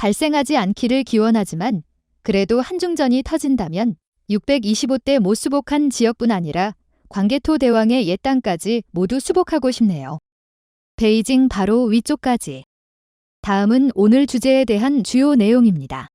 발생하지 않기를 기원하지만 그래도 한중전이 터진다면 625대 못 수복한 지역뿐 아니라 광개토 대왕의 옛 땅까지 모두 수복하고 싶네요. 베이징 바로 위쪽까지. 다음은 오늘 주제에 대한 주요 내용입니다.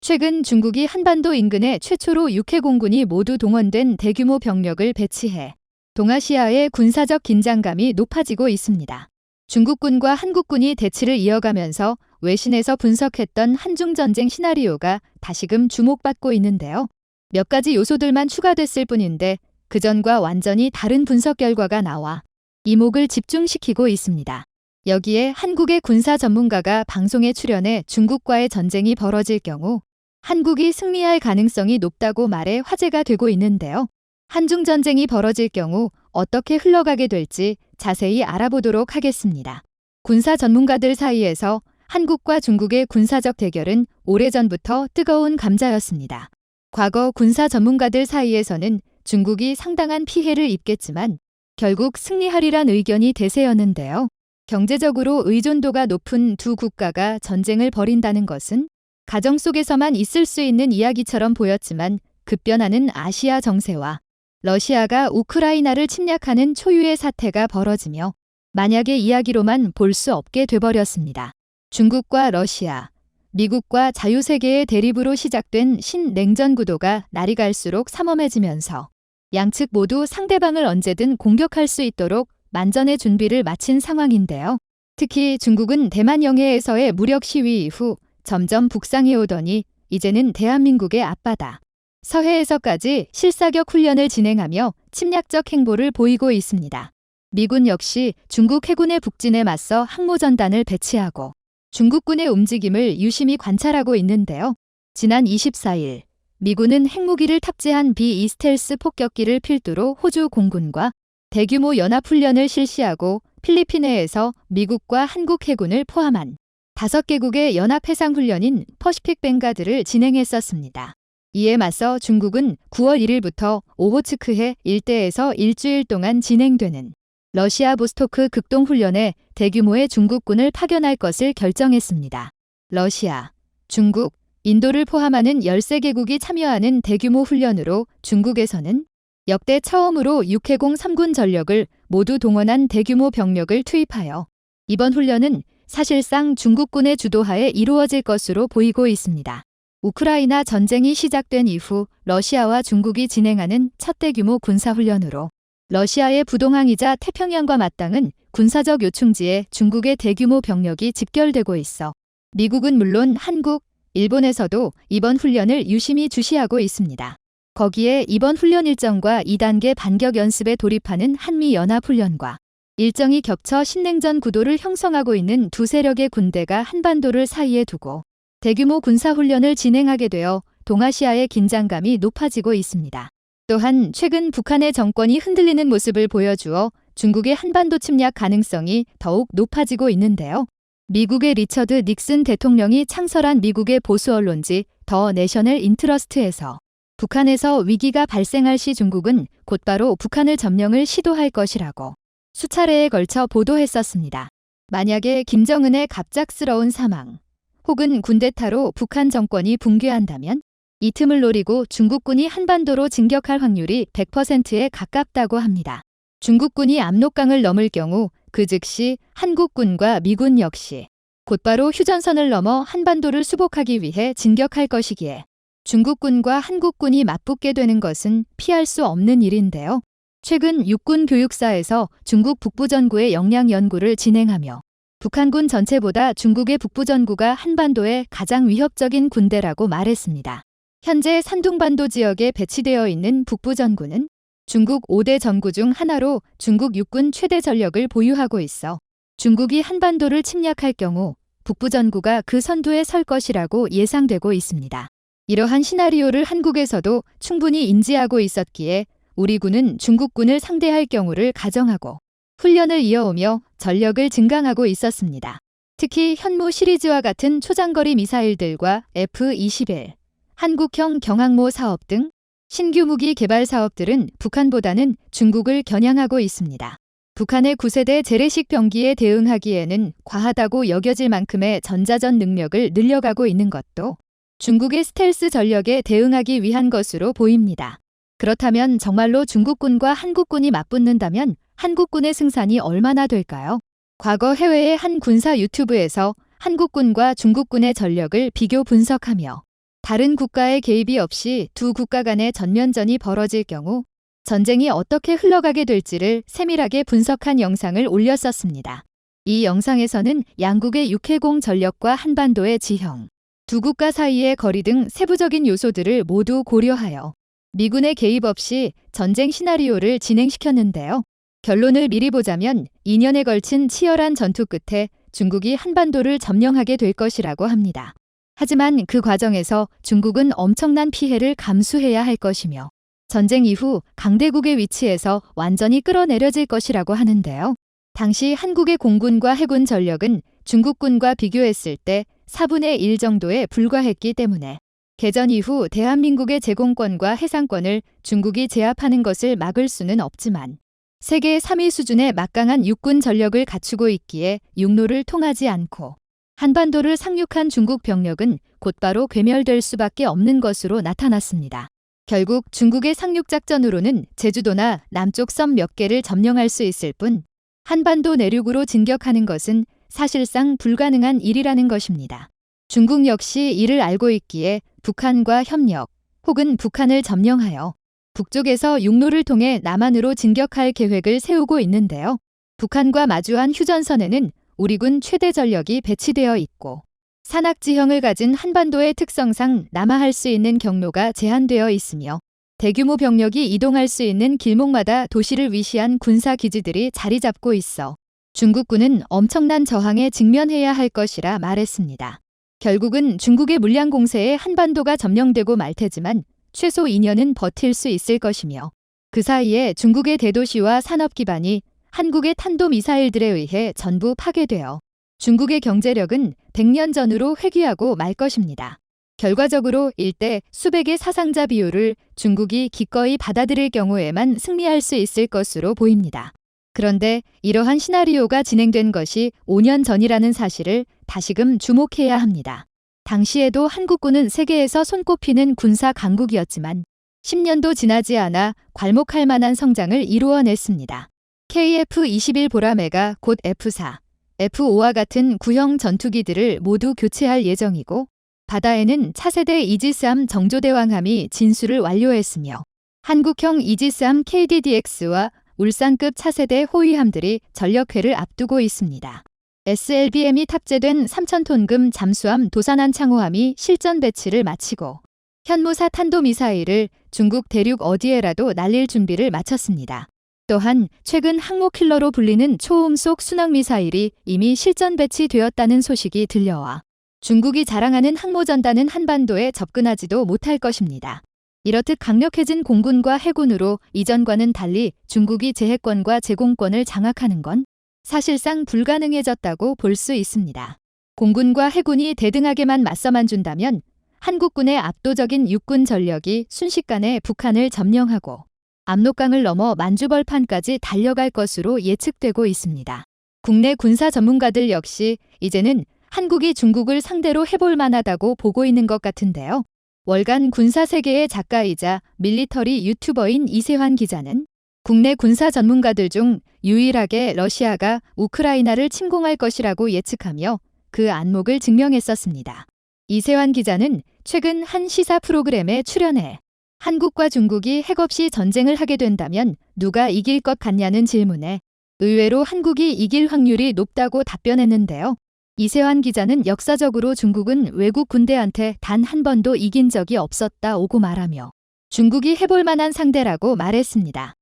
최근 중국이 한반도 인근에 최초로 육해 공군이 모두 동원된 대규모 병력을 배치해 동아시아의 군사적 긴장감이 높아지고 있습니다. 중국군과 한국군이 대치를 이어가면서 외신에서 분석했던 한중전쟁 시나리오가 다시금 주목받고 있는데요. 몇 가지 요소들만 추가됐을 뿐인데 그전과 완전히 다른 분석 결과가 나와 이목을 집중시키고 있습니다. 여기에 한국의 군사 전문가가 방송에 출연해 중국과의 전쟁이 벌어질 경우 한국이 승리할 가능성이 높다고 말해 화제가 되고 있는데요. 한중 전쟁이 벌어질 경우 어떻게 흘러가게 될지 자세히 알아보도록 하겠습니다. 군사 전문가들 사이에서 한국과 중국의 군사적 대결은 오래전부터 뜨거운 감자였습니다. 과거 군사 전문가들 사이에서는 중국이 상당한 피해를 입겠지만 결국 승리하리란 의견이 대세였는데요. 경제적으로 의존도가 높은 두 국가가 전쟁을 벌인다는 것은 가정 속에서만 있을 수 있는 이야기처럼 보였지만 급변하는 아시아 정세와 러시아가 우크라이나를 침략하는 초유의 사태가 벌어지며 만약의 이야기로만 볼 수 없게 돼버렸습니다. 중국과 러시아, 미국과 자유세계의 대립으로 시작된 신냉전 구도가 날이 갈수록 삼엄해지면서 양측 모두 상대방을 언제든 공격할 수 있도록 만전의 준비를 마친 상황인데요. 특히 중국은 대만 영해에서의 무력 시위 이후 점점 북상해 오더니 이제는 대한민국의 앞바다. 서해에서까지 실사격 훈련을 진행하며 침략적 행보를 보이고 있습니다. 미군 역시 중국 해군의 북진에 맞서 항모전단을 배치하고 중국군의 움직임을 유심히 관찰하고 있는데요. 지난 24일 미군은 핵무기를 탑재한 B-2 스텔스 폭격기를 필두로 호주 공군과 대규모 연합훈련을 실시하고 필리핀해에서 미국과 한국 해군을 포함한 다섯 개국의 연합해상훈련인 퍼시픽 뱅가드를 진행했었습니다. 이에 맞서 중국은 9월 1일부터 오호츠크해 일대에서 일주일 동안 진행되는 러시아 보스토크 극동훈련에 대규모의 중국군을 파견할 것을 결정했습니다. 러시아, 중국, 인도를 포함하는 13개국이 참여하는 대규모 훈련으로 중국에서는 역대 처음으로 육해공 3군 전력을 모두 동원한 대규모 병력을 투입하여 이번 훈련은 사실상 중국군의 주도하에 이루어질 것으로 보이고 있습니다. 우크라이나 전쟁이 시작된 이후 러시아와 중국이 진행하는 첫 대규모 군사훈련으로 러시아의 부동항이자 태평양과 맞닿은 군사적 요충지에 중국의 대규모 병력이 집결되고 있어 미국은 물론 한국, 일본에서도 이번 훈련을 유심히 주시하고 있습니다. 거기에 이번 훈련 일정과 2단계 반격 연습에 돌입하는 한미연합훈련과 일정이 겹쳐 신냉전 구도를 형성하고 있는 두 세력의 군대가 한반도를 사이에 두고 대규모 군사훈련을 진행하게 되어 동아시아의 긴장감이 높아지고 있습니다. 또한 최근 북한의 정권이 흔들리는 모습을 보여주어 중국의 한반도 침략 가능성이 더욱 높아지고 있는데요. 미국의 리처드 닉슨 대통령이 창설한 미국의 보수 언론지 더 내셔널 인트러스트에서 북한에서 위기가 발생할 시 중국은 곧바로 북한을 점령을 시도할 것이라고 수차례에 걸쳐 보도했었습니다. 만약에 김정은의 갑작스러운 사망, 혹은 군대타로 북한 정권이 붕괴한다면 이 틈을 노리고 중국군이 한반도로 진격할 확률이 100%에 가깝다고 합니다. 중국군이 압록강을 넘을 경우 그 즉시 한국군과 미군 역시 곧바로 휴전선을 넘어 한반도를 수복하기 위해 진격할 것이기에 중국군과 한국군이 맞붙게 되는 것은 피할 수 없는 일인데요. 최근 육군 교육사에서 중국 북부전구의 역량 연구를 진행하며 북한군 전체보다 중국의 북부전구가 한반도의 가장 위협적인 군대라고 말했습니다. 현재 산둥반도 지역에 배치되어 있는 북부 전구는 중국 5대 전구 중 하나로 중국 육군 최대 전력을 보유하고 있어 중국이 한반도를 침략할 경우 북부 전구가 그 선두에 설 것이라고 예상되고 있습니다. 이러한 시나리오를 한국에서도 충분히 인지하고 있었기에 우리 군은 중국군을 상대할 경우를 가정하고 훈련을 이어오며 전력을 증강하고 있었습니다. 특히 현무 시리즈와 같은 초장거리 미사일들과 F-21, 한국형 경항모 사업 등 신규 무기 개발 사업들은 북한보다는 중국을 겨냥하고 있습니다. 북한의 9세대 재래식 병기에 대응하기에는 과하다고 여겨질 만큼의 전자전 능력을 늘려가고 있는 것도 중국의 스텔스 전력에 대응하기 위한 것으로 보입니다. 그렇다면 정말로 중국군과 한국군이 맞붙는다면 한국군의 승산이 얼마나 될까요? 과거 해외의 한 군사 유튜브에서 한국군과 중국군의 전력을 비교 분석하며 다른 국가의 개입이 없이 두 국가 간의 전면전이 벌어질 경우 전쟁이 어떻게 흘러가게 될지를 세밀하게 분석한 영상을 올렸었습니다. 이 영상에서는 양국의 육해공 전력과 한반도의 지형, 두 국가 사이의 거리 등 세부적인 요소들을 모두 고려하여 미군의 개입 없이 전쟁 시나리오를 진행시켰는데요. 결론을 미리 보자면 2년에 걸친 치열한 전투 끝에 중국이 한반도를 점령하게 될 것이라고 합니다. 하지만 그 과정에서 중국은 엄청난 피해를 감수해야 할 것이며 전쟁 이후 강대국의 위치에서 완전히 끌어내려질 것이라고 하는데요. 당시 한국의 공군과 해군 전력은 중국군과 비교했을 때 4분의 1 정도에 불과했기 때문에 개전 이후 대한민국의 제공권과 해상권을 중국이 제압하는 것을 막을 수는 없지만 세계 3위 수준의 막강한 육군 전력을 갖추고 있기에 육로를 통하지 않고 한반도를 상륙한 중국 병력은 곧바로 괴멸될 수밖에 없는 것으로 나타났습니다. 결국 중국의 상륙작전으로는 제주도나 남쪽 섬 몇 개를 점령할 수 있을 뿐 한반도 내륙으로 진격하는 것은 사실상 불가능한 일이라는 것입니다. 중국 역시 이를 알고 있기에 북한과 협력 혹은 북한을 점령하여 북쪽에서 육로를 통해 남한으로 진격할 계획을 세우고 있는데요. 북한과 마주한 휴전선에는 우리 군 최대 전력이 배치되어 있고 산악 지형을 가진 한반도의 특성상 남하할 수 있는 경로가 제한되어 있으며 대규모 병력이 이동할 수 있는 길목마다 도시를 위시한 군사 기지들이 자리 잡고 있어 중국군은 엄청난 저항에 직면해야 할 것이라 말했습니다. 결국은 중국의 물량 공세에 한반도가 점령되고 말 테지만 최소 2년은 버틸 수 있을 것이며 그 사이에 중국의 대도시와 산업 기반이 한국의 탄도미사일들에 의해 전부 파괴되어 중국의 경제력은 100년 전으로 회귀하고 말 것입니다. 결과적으로 일대 수백의 사상자 비율을 중국이 기꺼이 받아들일 경우에만 승리할 수 있을 것으로 보입니다. 그런데 이러한 시나리오가 진행된 것이 5년 전이라는 사실을 다시금 주목해야 합니다. 당시에도 한국군은 세계에서 손꼽히는 군사 강국이었지만 10년도 지나지 않아 괄목할 만한 성장을 이루어냈습니다. KF-21 보라매가 곧 F4, F5와 같은 구형 전투기들을 모두 교체할 예정이고 바다에는 차세대 이지스함 정조대왕함이 진수를 완료했으며 한국형 이지스함 KDDX와 울산급 차세대 호위함들이 전력회를 앞두고 있습니다. SLBM이 탑재된 3,000톤급 잠수함 도산한 창호함이 실전 배치를 마치고 현무사 탄도미사일을 중국 대륙 어디에라도 날릴 준비를 마쳤습니다. 또한 최근 항모 킬러로 불리는 초음속 순항 미사일이 이미 실전 배치되었다는 소식이 들려와 중국이 자랑하는 항모 전단은 한반도에 접근하지도 못할 것입니다. 이렇듯 강력해진 공군과 해군으로 이전과는 달리 중국이 제해권과 제공권을 장악하는 건 사실상 불가능해졌다고 볼 수 있습니다. 공군과 해군이 대등하게만 맞서만 준다면 한국군의 압도적인 육군 전력이 순식간에 북한을 점령하고 압록강을 넘어 만주벌판까지 달려갈 것으로 예측되고 있습니다. 국내 군사 전문가들 역시 이제는 한국이 중국을 상대로 해볼 만하다고 보고 있는 것 같은데요. 월간 군사 세계의 작가이자 밀리터리 유튜버인 이세환 기자는 국내 군사 전문가들 중 유일하게 러시아가 우크라이나를 침공할 것이라고 예측하며 그 안목을 증명했었습니다. 이세환 기자는 최근 한 시사 프로그램에 출연해 한국과 중국이 핵 없이 전쟁을 하게 된다면 누가 이길 것 같냐는 질문에 의외로 한국이 이길 확률이 높다고 답변했는데요. 이세환 기자는 역사적으로 중국은 외국 군대한테 단 한 번도 이긴 적이 없었다 오고 말하며 중국이 해볼 만한 상대라고 말했습니다.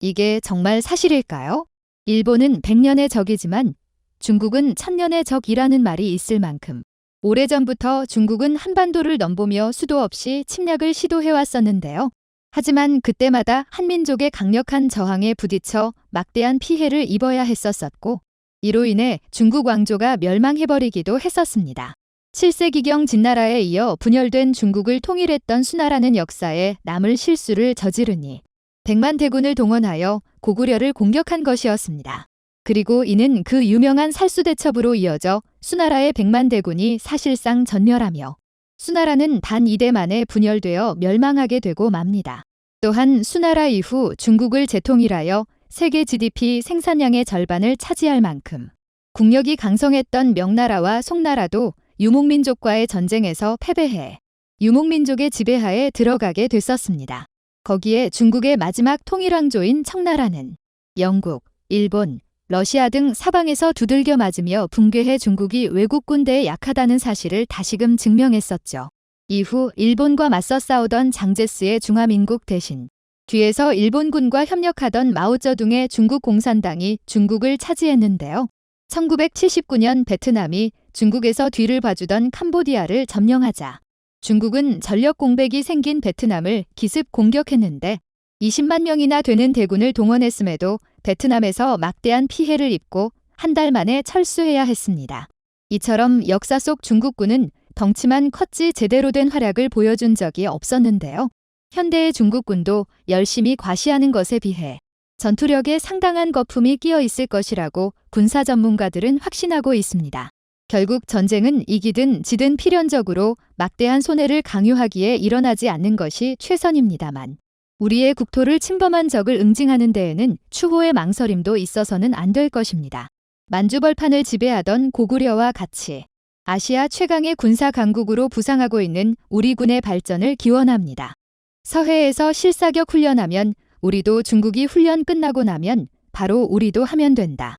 이게 정말 사실일까요? 일본은 100년의 적이지만 중국은 1000년의 적이라는 말이 있을 만큼 오래전부터 중국은 한반도를 넘보며 수도 없이 침략을 시도해왔었는데요. 하지만 그때마다 한민족의 강력한 저항에 부딪혀 막대한 피해를 입어야 했었었고 이로 인해 중국 왕조가 멸망해버리기도 했었습니다. 7세기경 진나라에 이어 분열된 중국을 통일했던 수나라는 역사에 남을 실수를 저지르니 백만 대군을 동원하여 고구려를 공격한 것이었습니다. 그리고 이는 그 유명한 살수대첩으로 이어져 수나라의 백만 대군이 사실상 전멸하며 수나라는 단 이대 만에 분열되어 멸망하게 되고 맙니다. 또한 수나라 이후 중국을 재통일하여 세계 GDP 생산량의 절반을 차지할 만큼 국력이 강성했던 명나라와 송나라도 유목민족과의 전쟁에서 패배해 유목민족의 지배하에 들어가게 됐었습니다. 거기에 중국의 마지막 통일왕조인 청나라는 영국, 일본, 러시아 등 사방에서 두들겨 맞으며 붕괴해 중국이 외국 군대에 약하다는 사실을 다시금 증명했었죠. 이후 일본과 맞서 싸우던 장제스의 중화민국 대신 뒤에서 일본군과 협력하던 마오쩌둥의 중국 공산당이 중국을 차지했는데요. 1979년 베트남이 중국에서 뒤를 봐주던 캄보디아를 점령하자 중국은 전력 공백이 생긴 베트남을 기습 공격했는데 20만 명이나 되는 대군을 동원했음에도 베트남에서 막대한 피해를 입고 한 달 만에 철수해야 했습니다. 이처럼 역사 속 중국군은 덩치만 컸지 제대로 된 활약을 보여준 적이 없었는데요. 현대의 중국군도 열심히 과시하는 것에 비해 전투력에 상당한 거품이 끼어 있을 것이라고 군사 전문가들은 확신하고 있습니다. 결국 전쟁은 이기든 지든 필연적으로 막대한 손해를 강요하기에 일어나지 않는 것이 최선입니다만 우리의 국토를 침범한 적을 응징하는 데에는 추호의 망설임도 있어서는 안 될 것입니다. 만주벌판을 지배하던 고구려와 같이 아시아 최강의 군사 강국으로 부상하고 있는 우리 군의 발전을 기원합니다. 서해에서 실사격 훈련하면 우리도 중국이 훈련 끝나고 나면 바로 우리도 하면 된다.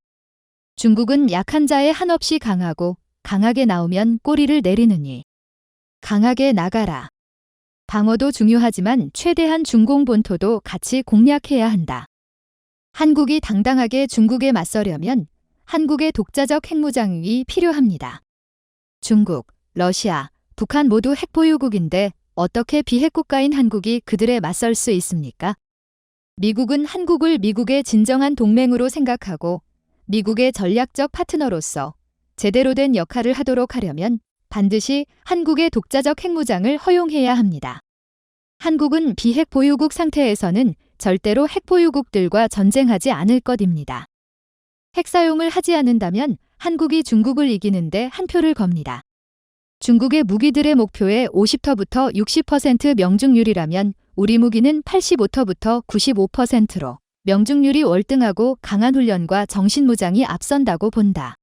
중국은 약한 자의 한없이 강하고 강하게 나오면 꼬리를 내리느니 강하게 나가라. 방어도 중요하지만 최대한 중공 본토도 같이 공략해야 한다. 한국이 당당하게 중국에 맞서려면 한국의 독자적 핵무장이 필요합니다. 중국, 러시아, 북한 모두 핵보유국인데 어떻게 비핵국가인 한국이 그들에 맞설 수 있습니까? 미국은 한국을 미국의 진정한 동맹으로 생각하고 미국의 전략적 파트너로서 제대로 된 역할을 하도록 하려면 반드시 한국의 독자적 핵무장을 허용해야 합니다. 한국은 비핵 보유국 상태에서는 절대로 핵 보유국들과 전쟁하지 않을 것입니다. 핵 사용을 하지 않는다면 한국이 중국을 이기는데 한 표를 겁니다. 중국의 무기들의 목표의 50터부터 60% 명중률이라면 우리 무기는 85터부터 95%로 명중률이 월등하고 강한 훈련과 정신무장이 앞선다고 본다.